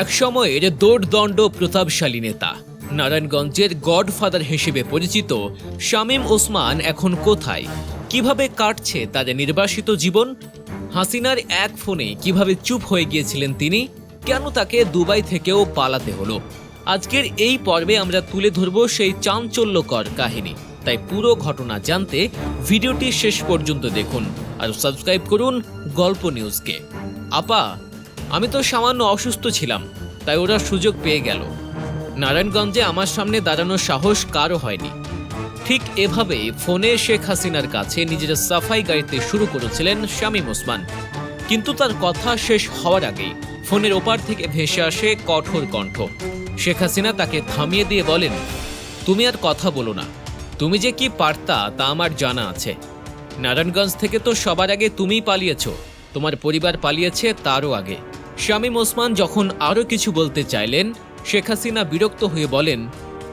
একসময়ের দোর্দণ্ড প্রতাপশালী নেতা। নারায়ণগঞ্জের গডফাদার হিসেবে পরিচিত শামীম ওসমান এখন কোথায়? কীভাবে কাটছে তাদের নির্বাসিত জীবন? হাসিনার এক ফোনে কীভাবে চুপ হয়ে গিয়েছিলেন তিনি? কেন তাকে দুবাই থেকেও পালাতে হলো? আজকের এই পর্বে আমরা তুলে ধরব সেই চাঞ্চল্যকর কাহিনী। তাই পুরো ঘটনা জানতে ভিডিওটি শেষ পর্যন্ত দেখুন আর সাবস্ক্রাইব করুন গল্প নিউজকে। আপা আমি তো সামান্য অসুস্থ ছিলাম, তাই ওরা সুযোগ পেয়ে গেল। নারায়ণগঞ্জে আমার সামনে দাঁড়ানোর সাহস কারও হয়নি। ঠিক এভাবে ফোনে শেখ হাসিনার কাছে নিজের সাফাই গাইতে শুরু করেছিলেন শামীম ওসমান। কিন্তু তার কথা শেষ হওয়ার আগেই ফোনের ওপার থেকে ভেসে আসে কঠোর কণ্ঠ। শেখ হাসিনা তাকে থামিয়ে দিয়ে বলেন, তুমি আর কথা বলো না। তুমি যে কি পারতা তা আমার জানা আছে। নারায়ণগঞ্জ থেকে তো সবার আগে তুমিই পালিয়েছ। তোমার পরিবার পালিয়েছে তারও আগে। শামীম ওসমান যখন আরও কিছু বলতে চাইলেন, শেখ হাসিনা বিরক্ত হয়ে বলেন,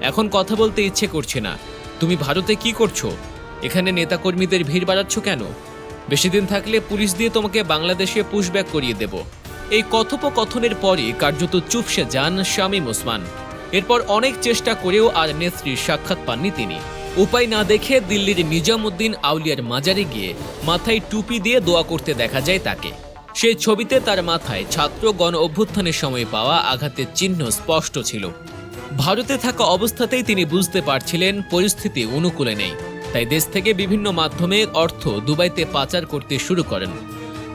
এখন কথা বলতে ইচ্ছে করছে না। তুমি ভারতে কি করছ? এখানে নেতাকর্মীদের ভিড় বাড়াচ্ছ কেন? বেশি দিন থাকলে পুলিশ দিয়ে তোমাকে বাংলাদেশে পুশব্যাক করিয়ে দেব। এই কথোপকথনের পরে কার্যত চুপসে যান শামীম ওসমান। এরপর অনেক চেষ্টা করেও আর নেত্রীর সাক্ষাৎ পাননি তিনি। উপায় না দেখে দিল্লির নিজামুদ্দিন আউলিয়ার মাজারে গিয়ে মাথায় টুপি দিয়ে দোয়া করতে দেখা যায় তাকে। সেই ছবিতে তার মাথায় ছাত্র গণ অভ্যুত্থানের সময় পাওয়া আঘাতের চিহ্ন স্পষ্ট ছিল। ভারতে থাকা অবস্থাতেই তিনি বুঝতে পারছিলেন পরিস্থিতি অনুকূলে নেই। তাই দেশ থেকে বিভিন্ন মাধ্যমে অর্থ দুবাইতে পাচার করতে শুরু করেন।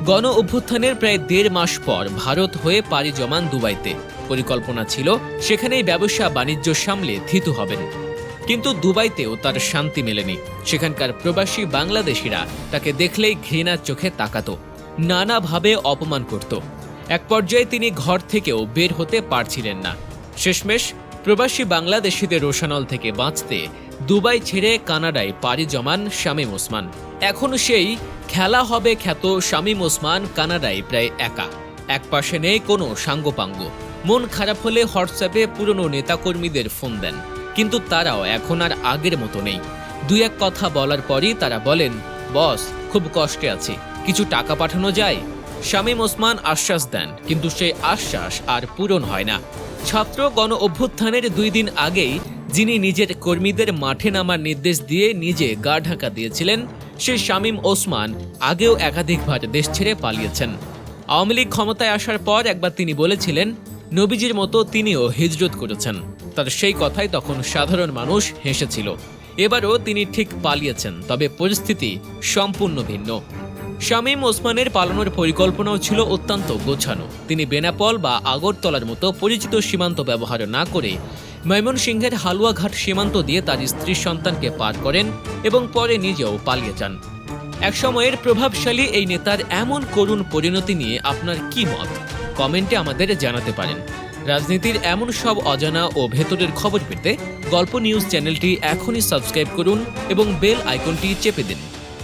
গণ অভ্যুত্থানের প্রায় দেড় মাস পর ভারত হয়ে পাড়ি জমান দুবাইতে। পরিকল্পনা ছিল, সেখানেই ব্যবসা বাণিজ্য সামলে থিতু হবেন। কিন্তু দুবাইতেও তার শান্তি মেলেনি। সেখানকার প্রবাসী বাংলাদেশিরা তাকে দেখলেই ঘৃণার চোখে তাকাতো। নানাভাবে অপমান করত। এক পর্যায়ে তিনি ঘর থেকেও বের হতে পারছিলেন না। শেষমেশ প্রবাসী বাংলাদেশিদের রোশানল থেকে বাঁচতে দুবাই ছেড়ে কানাডায় পাড়ি জমান শামীম ওসমান। এখন সেই খেলা হবে খ্যাত শামীম ওসমান কানাডায় প্রায় একা। এক পাশে নেই কোনো সাঙ্গপাঙ্গ। মন খারাপ হলে হোয়াটসঅ্যাপে পুরনো নেতাকর্মীদের ফোন দেন। কিন্তু তারাও এখন আর আগের মতো নেই। দুই এক কথা বলার পরই তারা বলেন, বস, খুব কষ্টে আছি। কিছু টাকা পাঠানো যায়? শামীম ওসমান আশ্বাস দেন, কিন্তু সেই আশ্বাস আর পূরণ হয় না। ছাত্র গণ অভ্যুত্থানের দুই দিন আগেই যিনি নিজের কর্মীদের মাঠে নামার নির্দেশ দিয়ে নিজে গা ঢাকা দিয়েছিলেন, সেই শামীম ওসমান আগেও একাধিকবার দেশ ছেড়ে পালিয়েছেন। আওয়ামী লীগ ক্ষমতায় আসার পর একবার তিনি বলেছিলেন, নবীজির মতো তিনিও হিজরত করেছেন। তার সেই কথাই তখন সাধারণ মানুষ হেসেছিল। এবারও তিনি ঠিক পালিয়েছেন, তবে পরিস্থিতি সম্পূর্ণ ভিন্ন। শামীম ওসমানের পালানোর পরিকল্পনাও ছিল অত্যন্ত গোছানো। তিনি বেনাপল বা আগরতলার মতো পরিচিত সীমান্ত ব্যবহার না করে ময়মনসিংহের হালুয়াঘাট সীমান্ত দিয়ে তার স্ত্রী সন্তানকে পার করেন এবং পরে নিজেও পালিয়ে যান। একসময়ের প্রভাবশালী এই নেতার এমন করুণ পরিণতি নিয়ে আপনার কি মত? কমেন্টে আমাদের জানাতে পারেন। রাজনীতির এমন সব অজানা ও ভেতরের খবর পেতে গল্প নিউজ চ্যানেলটি এখনই সাবস্ক্রাইব করুন এবং বেল আইকনটি চেপে দিন।